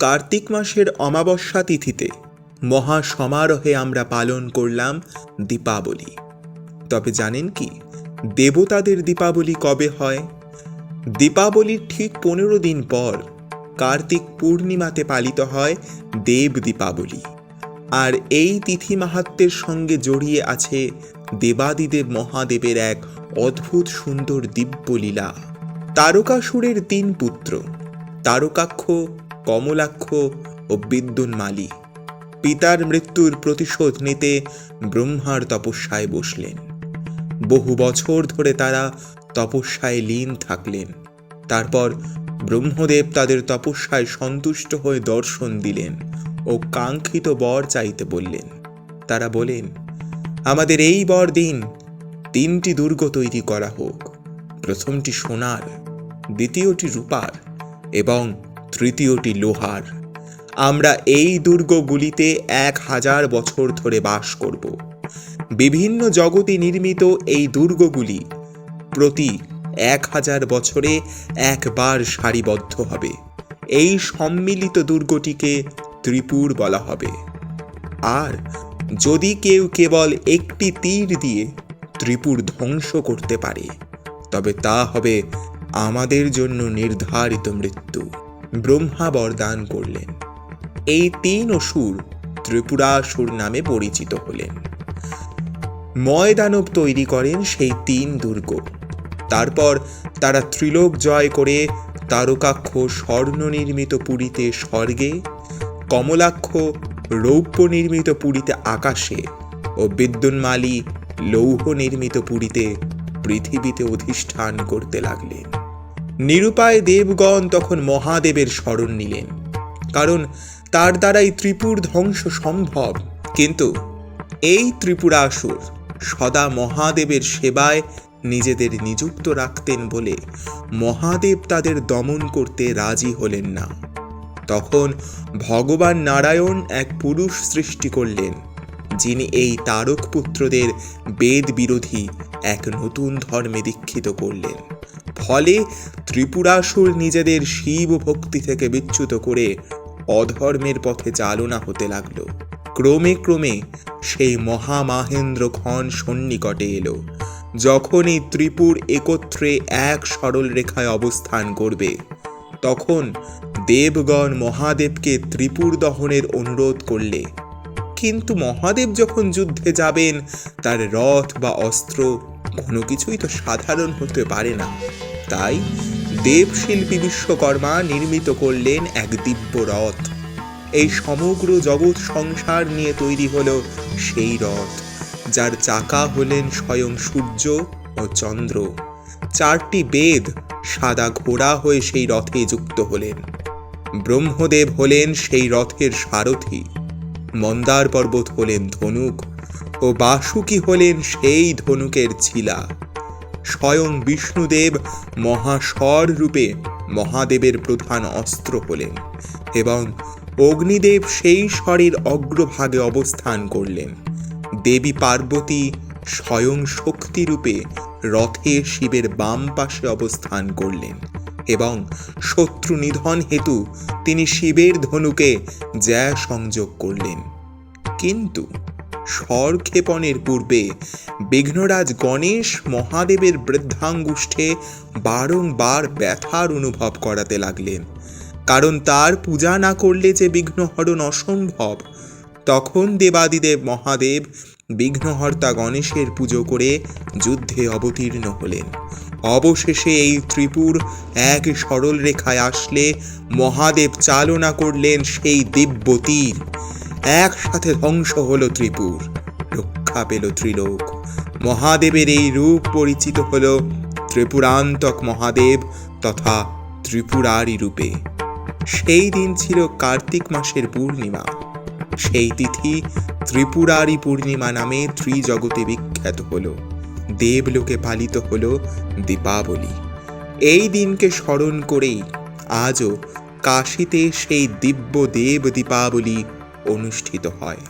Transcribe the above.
কার্তিক মাসের অমাবস্যা তিথিতে মহা সমারোহে আমরা পালন করলাম দীপাবলি। তবে জানেন কি, দেবতাদের দীপাবলি কবে হয়? দীপাবলির ঠিক পনেরো দিন পর কার্তিক পূর্ণিমাতে পালিত হয় দেব দীপাবলি। আর এই তিথি মাহাত্মের সঙ্গে জড়িয়ে আছে দেবাদিদেব মহাদেবের এক অদ্ভুত সুন্দর দিব্যলীলা। তারকাসুরের তিন পুত্র, তারকাক্ষ কমলাক্ষ ও বিদ্যুন্মালী পিতার মৃত্যুর প্রতিশোধ নিতে ব্রহ্মার তপস্যায় বসলেন। বহু বছর ধরে তারা তপস্যায় লীন থাকলেন। তারপর ব্রহ্মদেব তাদের তপস্যায় সন্তুষ্ট হয়ে দর্শন দিলেন ও কাঙ্ক্ষিত বর চাইতে বললেন। তারা বলেন, আমাদের এই বর দিন তিনটি দুর্গ তৈরি করা হোক। প্রথমটি সোনার, দ্বিতীয়টি রূপার এবং তৃতীয়টি লোহার। আমরা এই দুর্গগুলিতে এক হাজার বছর ধরে বাস করব। বিভিন্ন জগতে নির্মিত এই দুর্গগুলি প্রতি এক হাজার বছরে একবার সারিবদ্ধ হবে। এই সম্মিলিত দুর্গটিকে ত্রিপুর বলা হবে। আর যদি কেউ কেবল একটি তীর দিয়ে ত্রিপুর ধ্বংস করতে পারে, তবে তা হবে আমাদের জন্য নির্ধারিত মৃত্যু। ব্রহ্মা বরদান করলেন। এই তিন অসুর ত্রিপুরাসুর নামে পরিচিত হলেন। ময়দানব তৈরি করেন সেই তিন দুর্গ। তারপর তারা ত্রিলোক জয় করে তারকাক্ষ স্বর্ণ নির্মিত পুরীতে স্বর্গে, কমলাক্ষ রৌপ্য নির্মিত পুরীতে আকাশে ও বিদ্যুন্মালী লৌহ নির্মিত পুরীতে পৃথিবীতে অধিষ্ঠান করতে লাগলেন। নিরুপায় দেবগণ তখন মহাদেবের স্মরণ নিলেন। কারণ তার দ্বারাই ত্রিপুর ধ্বংস সম্ভব। কিন্তু এই ত্রিপুরাসুর সদা মহাদেবের সেবায় নিজেদের নিযুক্ত রাখতেন বলে মহাদেব তাদের দমন করতে রাজি হলেন না। তখন ভগবান নারায়ণ এক পুরুষ সৃষ্টি করলেন, যিনি এই তারক পুত্রদের বেদ বিরোধী এক নতুন ধর্মে দীক্ষিত করলেন। ফলে ত্রিপুরাসুর নিজেদের শিব ভক্তি থেকে বিচ্যুত করে অধর্মের পথে চালনা হতে লাগল। ক্রমে ক্রমে সেই মহামাহেন্দ্র খন সন্নিকটে এলো, যখনই ত্রিপুর একত্রে এক সরল রেখায় অবস্থান করবে, তখন দেবগণ মহাদেবকে ত্রিপুর দহনের অনুরোধ করলে। কিন্তু মহাদেব যখন যুদ্ধে যাবেন, তার রথ বা অস্ত্র কোনো কিছুই তো সাধারণ হতে পারে না। তাই দেবশিল্পী বিশ্বকর্মা নির্মিত করলেন এক দিব্য রথ। এই সমগ্র জগৎ সংসার নিয়ে তৈরি হলো সেই রথ, যার চাকা হলেন স্বয়ং সূর্য ও চন্দ্র। চারটি বেদ সাদা ঘোড়া হয়ে সেই রথে যুক্ত হলেন। ব্রহ্মদেব হলেন সেই রথের সারথি, মন্দার পর্বত হলেন ধনুক ও বাসুকি হলেন সেই ধনুকের ছিলা। স্বয়ং বিষ্ণুদেব মহাস্বর রূপে মহাদেবের প্রধান অস্ত্র হলেন এবং অগ্নিদেব সেই স্বরের অগ্রভাগে অবস্থান করলেন। দেবী পার্বতী স্বয়ং শক্তিরূপে রথে শিবের বাম পাশে অবস্থান করলেন এবং শত্রু নিধন হেতু তিনি শিবের ধনুকে জ্যা সংযোগ করলেন। কিন্তু স্বরক্ষেপণের পূর্বে বিঘ্নরাজ গণেশ মহাদেবের বৃদ্ধাঙ্গুষ্ঠে বারংবার ব্যথার অনুভব করাতে লাগলেন। কারণ তার পূজা না করলে যে বিঘ্নহরণ অসম্ভব। তখন দেবাদিদেব মহাদেব বিঘ্নহর্তা গণেশের পুজো করে যুদ্ধে অবতীর্ণ হলেন। অবশেষে এই ত্রিপুর এক সরল রেখায় আসলে মহাদেব চালনা করলেন সেই দিব্য তীর একসাথে ধ্বংস হলো ত্রিপুর, রক্ষা পেল ত্রিলোক। মহাদেবের এই রূপ পরিচিত হল ত্রিপুরান্তক মহাদেব তথা ত্রিপুরারি রূপে। সেই দিন ছিল কার্তিক মাসের পূর্ণিমা। সেই তিথি ত্রিপুরারি পূর্ণিমা নামে ত্রিজগতে বিখ্যাত হল। দেবলোকে পালিত হল দীপাবলি। এই দিনকে স্মরণ করেই আজও কাশীতে সেই দিব্য দেব দীপাবলি অনুষ্ঠিত হয়।